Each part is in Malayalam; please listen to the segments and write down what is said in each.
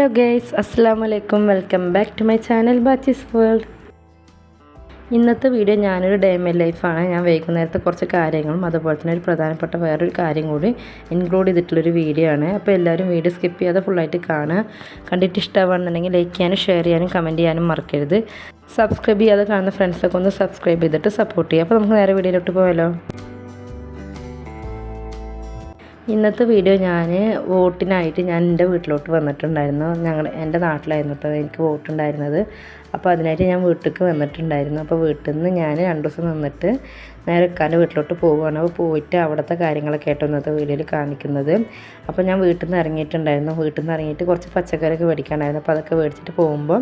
ഹലോ ഗൈസ് അസ്സാം വലൈക്കും welcome back to my channel Bachi's world. ഇന്നത്തെ വീഡിയോ ഞാനൊരു ഡേ മൈ ലൈഫാണ്. ഞാൻ വൈകുന്നേരത്തെ കുറച്ച് കാര്യങ്ങളും അതുപോലെ തന്നെ ഒരു പ്രധാനപ്പെട്ട വേറൊരു കാര്യം കൂടി ഇൻക്ലൂഡ് ചെയ്തിട്ടുള്ളൊരു വീഡിയോ ആണ്. അപ്പോൾ എല്ലാവരും വീഡിയോ സ്കിപ്പ് ചെയ്യാതെ ഫുള്ളായിട്ട് കാണുക. കണ്ടിട്ട് ഇഷ്ടമാണെന്നുണ്ടെങ്കിൽ ലൈക്ക് ചെയ്യാനും ഷെയർ ചെയ്യാനും കമന്റ് ചെയ്യാനും മറക്കരുത്. സബ്സ്ക്രൈബ് ചെയ്യാതെ കാണുന്ന ഫ്രണ്ട്സൊക്കെ ഒന്ന് സബ്സ്ക്രൈബ് ചെയ്തിട്ട് സപ്പോർട്ട് ചെയ്യുക. അപ്പോൾ നമുക്ക് നേരെ വീഡിയോയിലോട്ട് പോയാലോ? ഇന്നത്തെ വീഡിയോ ഞാൻ വോട്ടിനായിട്ട് ഞാൻ എന്റെ വീട്ടിലോട്ട് വന്നിട്ടുണ്ടായിരുന്നു. ഞങ്ങൾ എന്റെ നാട്ടിലായിരുന്നു കേട്ടോ എനിക്ക് വോട്ടുണ്ടായിരുന്നത്. അപ്പോൾ അതിനായിട്ട് ഞാൻ വീട്ടിലേക്ക് വന്നിട്ടുണ്ടായിരുന്നു. അപ്പോൾ വീട്ടിൽ നിന്ന് ഞാൻ രണ്ട് ദിവസം നിന്നിട്ട് നേരെ ഇക്കാന്റെ വീട്ടിലോട്ട് പോവുകയാണ്. അപ്പോൾ പോയിട്ട് അവിടുത്തെ കാര്യങ്ങളൊക്കെ ആയിട്ട് ഇന്നത്തെ വീഡിയോയിൽ കാണിക്കുന്നത്. അപ്പോൾ ഞാൻ വീട്ടിൽ നിന്ന് ഇറങ്ങിയിട്ടുണ്ടായിരുന്നു. വീട്ടിൽ നിന്ന് ഇറങ്ങിയിട്ട് കുറച്ച് പച്ചക്കറിയൊക്കെ മേടിക്കാനായിരുന്നു. അപ്പോൾ അതൊക്കെ മേടിച്ചിട്ട് പോകുമ്പോൾ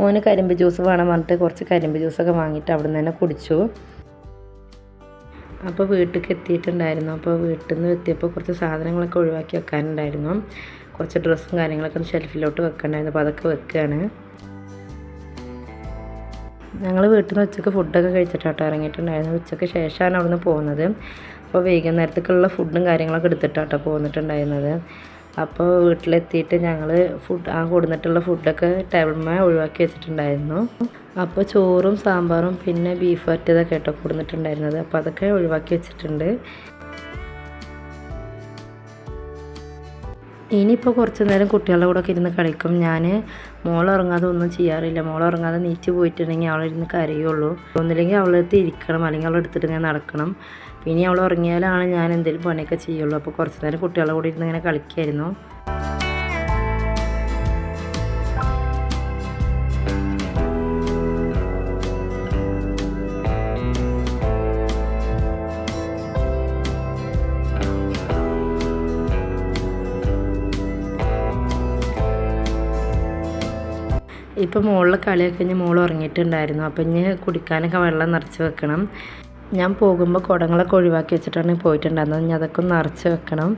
മോന് കരിമ്പ് ജ്യൂസ് വേണം പറഞ്ഞിട്ട് കുറച്ച് കരിമ്പ് ജ്യൂസൊക്കെ വാങ്ങിയിട്ട് അവിടെ നിന്ന് തന്നെ കുടിച്ചു. അപ്പോൾ വീട്ടിലേക്ക് എത്തിയിട്ടുണ്ടായിരുന്നു. അപ്പോൾ വീട്ടിൽ നിന്ന് എത്തിയപ്പോൾ കുറച്ച് സാധനങ്ങളൊക്കെ ഒഴിവാക്കി വെക്കാനുണ്ടായിരുന്നു. കുറച്ച് ഡ്രസ്സും കാര്യങ്ങളൊക്കെ ഷെൽഫിലോട്ട് വെക്കണ്ടായിരുന്നു. അപ്പോൾ അതൊക്കെ വെക്കുകയാണ് ഞങ്ങൾ വീട്ടിൽ നിന്ന് ഉച്ചയ്ക്ക് ഫുഡൊക്കെ കഴിച്ചിട്ടാട്ടോ ഇറങ്ങിയിട്ടുണ്ടായിരുന്നു. ഉച്ചയ്ക്ക് ശേഷമാണ് അവിടെ നിന്ന് പോകുന്നത്. അപ്പോൾ വൈകുന്നേരത്തേക്കുള്ള ഫുഡും കാര്യങ്ങളൊക്കെ എടുത്തിട്ടാട്ടോ പോന്നിട്ടുണ്ടായിരുന്നത്. അപ്പോൾ വീട്ടിലെത്തിയിട്ട് ഞങ്ങൾ ഫുഡ് ആ കൊടുന്നിട്ടുള്ള ഫുഡൊക്കെ ടേബിൾമേ ഒഴിവാക്കി വെച്ചിട്ടുണ്ടായിരുന്നു. അപ്പോൾ ചോറും സാമ്പാറും പിന്നെ ബീഫ് വരട്ടിയതൊക്കെ കേട്ടോ കൊടുന്നിട്ടുണ്ടായിരുന്നത്. അപ്പോൾ അതൊക്കെ ഒഴിവാക്കി വെച്ചിട്ടുണ്ട്. ഇനിയിപ്പോൾ കുറച്ച് നേരം കുട്ടികളുടെ കൂടെ ഒക്കെ ഇരുന്ന് കളിക്കും. ഞാൻ മോൾ ഉറങ്ങാതെ ഒന്നും ചെയ്യാറില്ല. മോൾ ഉറങ്ങാതെ നീച്ച് പോയിട്ടുണ്ടെങ്കിൽ അവളിരുന്ന് കരയുള്ളൂ. ഒന്നില്ലെങ്കിൽ അവളെടുത്ത് ഇരിക്കണം. അല്ലെങ്കിൽ അവളെടുത്തിട്ട് ഞാൻ നടക്കണം. പിന്നെ അവൾ ഉറങ്ങിയാലാണ് ഞാൻ എന്തെങ്കിലും പണിയൊക്കെ ചെയ്യുള്ളൂ. അപ്പോൾ കുറച്ച് നേരം കുട്ടികളുടെ കൂടി ഇരുന്ന് ഇങ്ങനെ കളിക്കായിരുന്നു. ഇപ്പോൾ മുകളിൽ കളിയൊക്കെ കഴിഞ്ഞ് മോൾ ഉറങ്ങിയിട്ടുണ്ടായിരുന്നു. അപ്പം ഇനി കുടിക്കാനൊക്കെ വെള്ളം നിറച്ച് വെക്കണം. ഞാൻ പോകുമ്പോൾ കുടങ്ങളൊക്കെ ഒഴിവാക്കി വെച്ചിട്ടാണ് പോയിട്ടുണ്ടായിരുന്നത്. ഞാൻ അതൊക്കെ നിറച്ച് വെക്കണം.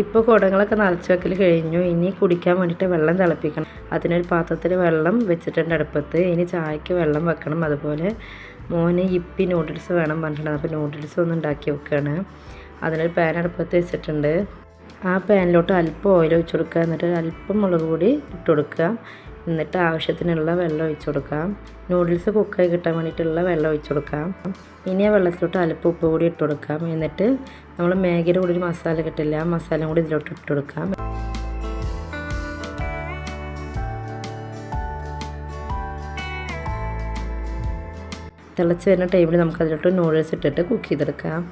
ഇപ്പോൾ കുടങ്ങളൊക്കെ നിറച്ച് വെക്കൽ കഴിഞ്ഞു. ഇനി കുടിക്കാൻ വേണ്ടിയിട്ട് വെള്ളം തിളപ്പിക്കണം. അതിനൊരു പാത്രത്തിൽ വെള്ളം വെച്ചിട്ടുണ്ട് അടുപ്പത്ത്. ഇനി ചായക്ക് വെള്ളം വെക്കണം. അതുപോലെ മോന് ഇപ്പി നൂഡിൽസ് വേണം പറഞ്ഞിട്ടുണ്ട്. അപ്പോൾ നൂഡിൽസ് ഒന്ന് ഉണ്ടാക്കി വെക്കുകയാണ് അതിനൊരു പാൻ അടുപ്പത്ത് വെച്ചിട്ടുണ്ട്. ആ പാനിലോട്ട് അല്പം ഓയിൽ ഒഴിച്ച് കൊടുക്കുക. എന്നിട്ട് അല്പം മുളക് പൊടി ഇട്ട് കൊടുക്കുക. എന്നിട്ട് ആവശ്യത്തിനുള്ള വെള്ളം ഒഴിച്ചു കൊടുക്കാം. നൂഡിൽസ് കുക്കായി കിട്ടാൻ വേണ്ടിയിട്ടുള്ള വെള്ളം ഒഴിച്ചു കൊടുക്കാം. ഇനി ആ വെള്ളത്തിലോട്ട് അല്പം ഉപ്പ് കൂടി ഇട്ട് കൊടുക്കാം. എന്നിട്ട് നമ്മൾ മാഗിയുടെ കൂടി ഒരു മസാല കിട്ടില്ല ആ മസാലയും കൂടി ഇതിലോട്ട് ഇട്ട് കൊടുക്കാം. തിളച്ച് വരുന്ന ടൈമിൽ നമുക്ക് അതിലോട്ട് നൂഡിൽസ് ഇട്ടിട്ട് കുക്ക് ചെയ്തെടുക്കാം.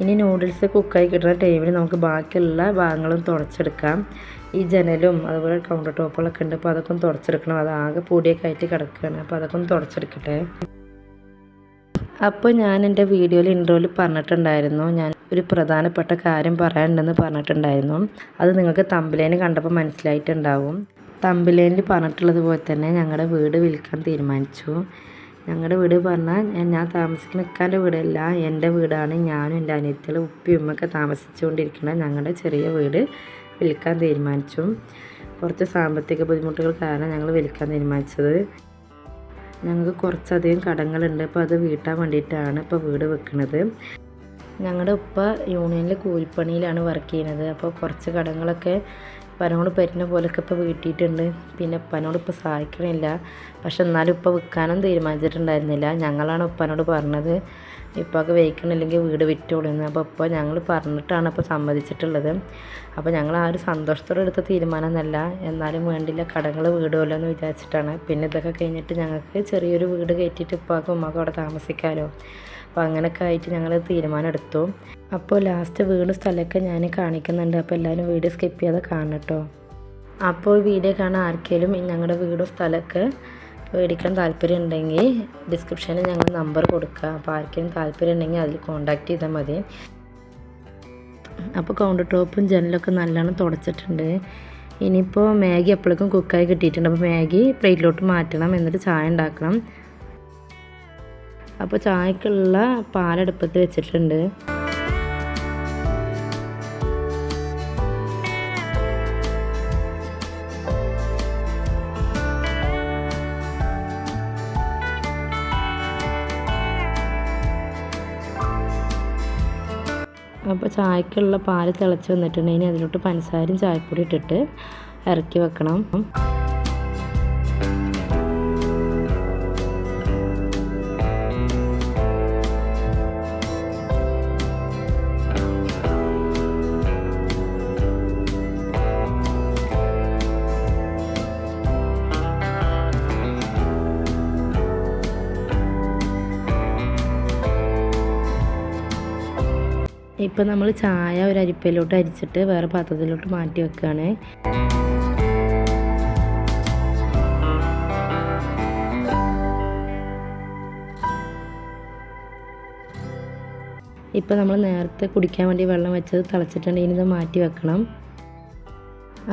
ഇനി നൂഡിൽസ് കുക്കായി കിട്ടുന്ന ടൈമിൽ നമുക്ക് ബാക്കിയുള്ള ഭാഗങ്ങളും തുടച്ചെടുക്കാം. ഈ ജനലും അതുപോലെ കൗണ്ടർ ടോപ്പുകളൊക്കെ ഉണ്ട്. അപ്പോൾ അതൊക്കെ തുടച്ചെടുക്കണം. അത് ആകെ പൊടിയൊക്കെ ആയിട്ട് കിടക്കുകയാണ്. അപ്പോൾ അതൊക്കെ തുടച്ചെടുക്കട്ടെ. അപ്പോൾ ഞാൻ എന്റെ വീഡിയോയിൽ ഇൻട്രോയിൽ പറഞ്ഞിട്ടുണ്ടായിരുന്നു. ഞാൻ ഒരു പ്രധാനപ്പെട്ട കാര്യം പറയാനുണ്ടെന്ന് പറഞ്ഞിട്ടുണ്ടായിരുന്നു. അത് നിങ്ങൾക്ക് തമ്പിലേന് കണ്ടപ്പോൾ മനസ്സിലായിട്ടുണ്ടാവും. തമ്പിലേനിൽ പറഞ്ഞിട്ടുള്ളത് പോലെ തന്നെ ഞങ്ങളുടെ വീട് വിൽക്കാൻ തീരുമാനിച്ചു. ഞങ്ങളുടെ വീട് പറഞ്ഞാൽ ഞാൻ താമസിക്കുന്ന ഇക്കാന്റെ വീടല്ല. എന്റെ വീടാണ്. ഞാനും എന്റെ അനിയത്തികളും ഉപ്പയും ഉമ്മയൊക്കെ താമസിച്ചുകൊണ്ടിരിക്കുന്ന ഞങ്ങളുടെ ചെറിയ വീട് വിൽക്കാൻ തീരുമാനിച്ചു. കുറച്ച് സാമ്പത്തിക ബുദ്ധിമുട്ടുകൾ കാരണം ഞങ്ങൾ വിൽക്കാൻ തീരുമാനിച്ചത്. ഞങ്ങൾക്ക് കുറച്ചധികം കടങ്ങളുണ്ട്. അപ്പോൾ അത് വീട്ടാൻ വേണ്ടിയിട്ടാണ് ഇപ്പോൾ വീട് വെക്കുന്നത് ഞങ്ങളുടെ ഉപ്പ യൂണിയനിൽ കൂലിപ്പണിയിലാണ് വർക്ക് ചെയ്യുന്നത്. അപ്പോൾ കുറച്ച് കടങ്ങളൊക്കെ ഉപ്പനോട് പറ്റുന്ന പോലൊക്കെ ഇപ്പോൾ വീട്ടിയിട്ടുണ്ട്. പിന്നെ ഉപ്പനോട് ഇപ്പോൾ സഹായിക്കണില്ല. പക്ഷെ എന്നാലും ഇപ്പോൾ വിൽക്കാനും തീരുമാനിച്ചിട്ടുണ്ടായിരുന്നില്ല. ഞങ്ങളാണ് ഉപ്പനോട് പറഞ്ഞത് ഇപ്പൊക്കെ വയ്ക്കണില്ലെങ്കിൽ വീട് വിറ്റോളുന്നു അപ്പോൾ ഇപ്പോൾ ഞങ്ങൾ പറഞ്ഞിട്ടാണ് ഇപ്പോൾ സമ്മതിച്ചിട്ടുള്ളത്. അപ്പോൾ ഞങ്ങൾ ആ ഒരു സന്തോഷത്തോടെ എടുത്ത തീരുമാനമൊന്നുമല്ല എന്നാലും വേണ്ടില്ല കടങ്ങൾ വീടുമല്ലോ എന്ന് വിചാരിച്ചിട്ടാണ്. പിന്നെ ഇതൊക്കെ കഴിഞ്ഞിട്ട് ഞങ്ങൾക്ക് ചെറിയൊരു വീട് കയറ്റിയിട്ട് ഉപ്പാക്കും ഉമ്മാക്കും അവിടെ താമസിക്കാമല്ലോ അപ്പോൾ അങ്ങനെയൊക്കെ ആയിട്ട് ഞങ്ങൾ തീരുമാനം എടുത്തു അപ്പോൾ ലാസ്റ്റ് വീട് സ്ഥലമൊക്കെ ഞാൻ കാണിക്കുന്നുണ്ട്. അപ്പോൾ എല്ലാവരും വീഡിയോ സ്കിപ്പ് ചെയ്യാതെ കാണണം കേട്ടോ. അപ്പോൾ വീഡിയോ കാണാൻ ആർക്കെങ്കിലും ഞങ്ങളുടെ വീടും സ്ഥലമൊക്കെ മേടിക്കാൻ താല്പര്യം ഉണ്ടെങ്കിൽ ഡിസ്ക്രിപ്ഷനിൽ ഞങ്ങൾ നമ്പർ കൊടുക്കുക. അപ്പോൾ ആർക്കെങ്കിലും താല്പര്യം ഉണ്ടെങ്കിൽ അതിൽ കോൺടാക്റ്റ് ചെയ്താൽ മതി. അപ്പോൾ കൗണ്ടർ ടോപ്പും ജനലൊക്കെ നല്ലോണം തുടച്ചിട്ടുണ്ട്. ഇനിയിപ്പോൾ മാഗി എപ്പോഴേക്കും കുക്കായി കിട്ടിയിട്ടുണ്ട്. അപ്പോൾ മാഗി പ്ലേറ്റിലോട്ട് മാറ്റണം. എന്നിട്ട് ചായ ഉണ്ടാക്കണം. അപ്പോൾ ചായക്കുള്ള പാലടുപ്പത്ത് വെച്ചിട്ടുണ്ട്. അപ്പോൾ ചായക്കുള്ള പാൽ തിളച്ച് വന്നിട്ടുണ്ടെങ്കിൽ അതിലോട്ട് പഞ്ചസാരയും ചായപ്പൊടി ഇട്ടിട്ട് ഇറക്കി വെക്കണം. ഇപ്പം നമ്മൾ ചായ ഒരു അരിപ്പയിലോട്ട് അരിച്ചിട്ട് വേറെ പാത്രത്തിലോട്ട് മാറ്റി വെക്കുകയാണ്. ഇപ്പം നമ്മൾ നേരത്തെ കുടിക്കാൻ വേണ്ടി വെള്ളം വെച്ചത് തിളച്ചിട്ടുണ്ടെങ്കിൽ ഇത് മാറ്റി വെക്കണം.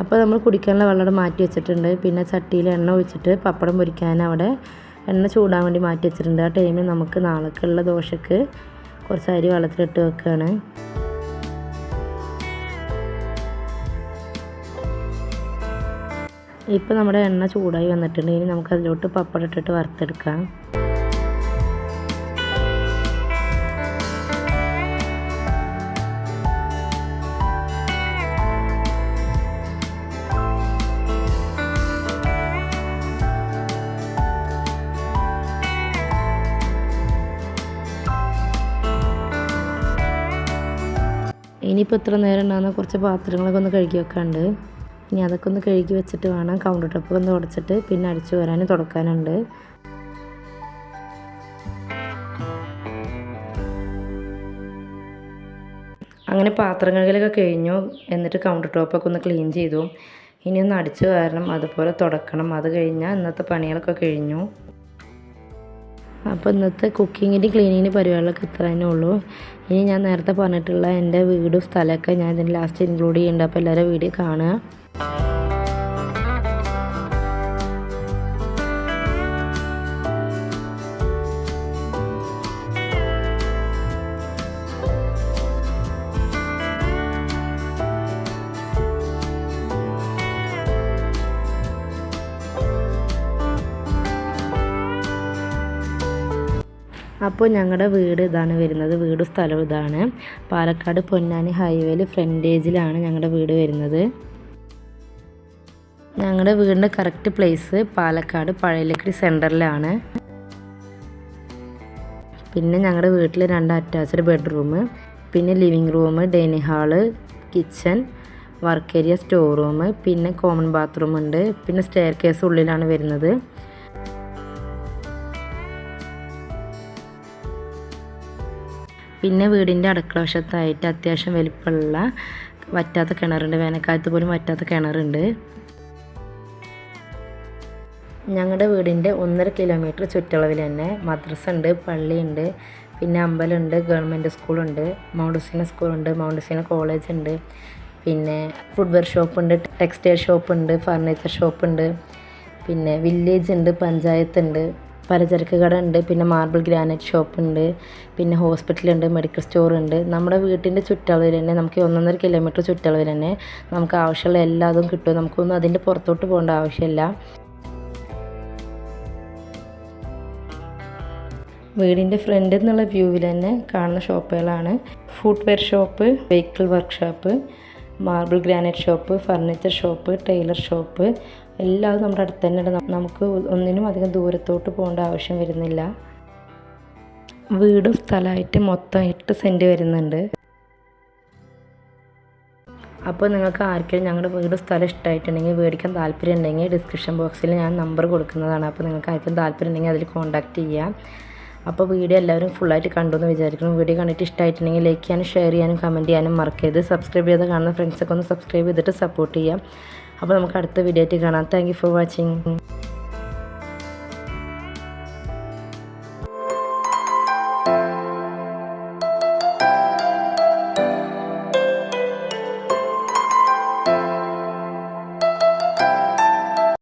അപ്പോൾ നമ്മൾ കുടിക്കാനുള്ള വെള്ളം അവിടെ മാറ്റി വെച്ചിട്ടുണ്ട്. പിന്നെ ചട്ടിയിൽ എണ്ണ ഒഴിച്ചിട്ട് പപ്പടം പൊരിക്കാൻ അവിടെ. എണ്ണ ചൂടാൻ വേണ്ടി മാറ്റി വെച്ചിട്ടുണ്ട്. ആ ടൈമിൽ നമുക്ക് നാളേക്കുള്ള ദോശക്ക് കുറച്ച് അരി വെള്ളത്തിലിട്ട് വെക്കുകയാണ്. ഇപ്പോൾ നമ്മുടെ എണ്ണ ചൂടായി വന്നിട്ടുണ്ട്. ഇനി നമുക്ക് പപ്പടം ഇട്ടിട്ട് വറുത്തെടുക്കാം. ഇനിയിപ്പോൾ ഇത്ര നേരം ഉണ്ടാകുന്ന കുറച്ച് പാത്രങ്ങളൊക്കെ ഒന്ന് കഴുകി വെക്കാണ്ട്. ഇനി അതൊക്കെ ഒന്ന് കഴുകി വെച്ചിട്ട് വേണം കൗണ്ടർ ടോപ്പ് ഒന്ന് തുടച്ചിട്ട് പിന്നെ അടിച്ചു വരാനും തുടക്കാനുണ്ട്. അങ്ങനെ പാത്രം കഴുകലൊക്കെ കഴിഞ്ഞു. എന്നിട്ട് കൗണ്ടർ ടോപ്പൊക്കെ ഒന്ന് ക്ലീൻ ചെയ്തു. ഇനി ഒന്ന് അടിച്ചു വരണം അതുപോലെ തുടക്കണം. അത് കഴിഞ്ഞാൽ ഇന്നത്തെ പണികളൊക്കെ കഴിഞ്ഞു. അപ്പോൾ ഇന്നത്തെ കുക്കിങ്ങിന്റെ ക്ലീനിങ്ങിന്റെ പരിപാടികളൊക്കെ ഇത്ര തന്നെ ഉള്ളൂ. ഇനി ഞാൻ നേരത്തെ പറഞ്ഞിട്ടുള്ള എന്റെ വീടും സ്ഥലമൊക്കെ ഞാൻ ഇതിന്റെ ലാസ്റ്റ് ഇൻക്ലൂഡ് ചെയ്യുന്നുണ്ട്. അപ്പോൾ എല്ലാവരും വീഡിയോ കാണുക. അപ്പോൾ ഞങ്ങളുടെ വീട് ഇതാണ് വരുന്നത്. വീട് സ്ഥലം ഇതാണ്. പാലക്കാട് പൊന്നാനി ഹൈവേയിൽ ഫ്രണ്ടേജിലാണ് ഞങ്ങളുടെ വീട് വരുന്നത്. ഞങ്ങളുടെ വീടിന്റെ കറക്റ്റ് പ്ലേസ് പാലക്കാട് പഴയലക്കടി സെന്ററിലാണ്. പിന്നെ ഞങ്ങളുടെ വീട്ടിൽ രണ്ട് അറ്റാച്ച്ഡ് ബെഡ്റൂം പിന്നെ living room dining hall kitchen work area store room പിന്നെ കോമൺ ബാത്റൂം ഉണ്ട്. പിന്നെ സ്റ്റെയർ കേസ് ഉള്ളിലാണ് വരുന്നത്. പിന്നെ വീടിന്റെ അടുക്കള വശത്തായിട്ട് അത്യാവശ്യം വലിപ്പമുള്ള വറ്റാത്ത കിണറുണ്ട്. വേനൽക്കാലത്ത് പോലും വറ്റാത്ത കിണറുണ്ട്. ഞങ്ങളുടെ വീടിന്റെ ഒന്നര കിലോമീറ്റർ ചുറ്റളവിൽ തന്നെ മദ്രസ ഉണ്ട് പള്ളിയുണ്ട് പിന്നെ അമ്പലമുണ്ട് ഗവൺമെന്റ് സ്കൂളുണ്ട് മൗണ്ട് ഹുസീന സ്കൂളുണ്ട് മൗണ്ട് ഹുസീന കോളേജ് ഉണ്ട് പിന്നെ ഫുട്വെയർ ഷോപ്പുണ്ട് ടെക്സ്റ്റൈൽ ഷോപ്പുണ്ട് ഫർണിച്ചർ ഷോപ്പുണ്ട് പിന്നെ വില്ലേജ് ഉണ്ട് പഞ്ചായത്തുണ്ട്. പലചരക്ക് കട ഉണ്ട് പിന്നെ മാർബിൾ ഗ്രാനൈറ്റ് ഷോപ്പ് ഉണ്ട് പിന്നെ ഹോസ്പിറ്റലുണ്ട് മെഡിക്കൽ സ്റ്റോർ ഉണ്ട്. നമ്മുടെ വീട്ടിന്റെ ചുറ്റളവിൽ തന്നെ നമുക്ക് ഒന്നൊന്നര കിലോമീറ്റർ ചുറ്റളവിൽ തന്നെ നമുക്ക് ആവശ്യമുള്ള എല്ലാതും കിട്ടും. നമുക്കൊന്നും അതിന്റെ പുറത്തോട്ട് പോകേണ്ട ആവശ്യമില്ല. വീടിന്റെ ഫ്രണ്ടിൽ നിന്നുള്ള വ്യൂവിൽ തന്നെ കാണുന്ന ഷോപ്പുകളാണ് food footwear shop vehicle workshop marble granite shop furniture shop tailor shop എല്ലാം നമ്മുടെ അടുത്ത് തന്നെ ഉണ്ട്. നമുക്ക് ഒന്നിനും അധികം ദൂരത്തോട്ട് പോകേണ്ട ആവശ്യം വരുന്നില്ല. വീടും സ്ഥലമായിട്ട് മൊത്തം എട്ട് സെന്റ് വരുന്നുണ്ട്. അപ്പോൾ നിങ്ങൾക്ക് ആർക്കെങ്കിലും ഞങ്ങളുടെ വീട് സ്ഥലം ഇഷ്ടമായിട്ടുണ്ടെങ്കിൽ മേടിക്കാൻ താല്പര്യം ഉണ്ടെങ്കിൽ ഡിസ്ക്രിപ്ഷൻ ബോക്സിൽ ഞാൻ നമ്പർ കൊടുക്കുന്നതാണ്. അപ്പോൾ നിങ്ങൾക്ക് ആർക്കും താല്പര്യം ഉണ്ടെങ്കിൽ അതിൽ കോൺടാക്റ്റ് ചെയ്യാം. അപ്പോൾ വീഡിയോ എല്ലാവരും ഫുള്ളായിട്ട് കണ്ടു എന്ന് വിചാരിക്കുന്നു. വീഡിയോ കണ്ടിട്ട് ഇഷ്ടമായിട്ടുണ്ടെങ്കിൽ ലൈക്ക് ചെയ്യാനും ഷെയർ ചെയ്യാനും കമന്റ് ചെയ്യാനും മറക്കരുത്. സബ്സ്ക്രൈബ് ചെയ്ത് കാണുന്ന ഫ്രണ്ട്സൊക്കെ ഒന്ന് സബ്സ്ക്രൈബ് ചെയ്തിട്ട് സപ്പോർട്ട് ചെയ്യാം. അപ്പോൾ നമുക്ക് അടുത്ത വീഡിയോ ആയിട്ട് കാണാം. Thank for watching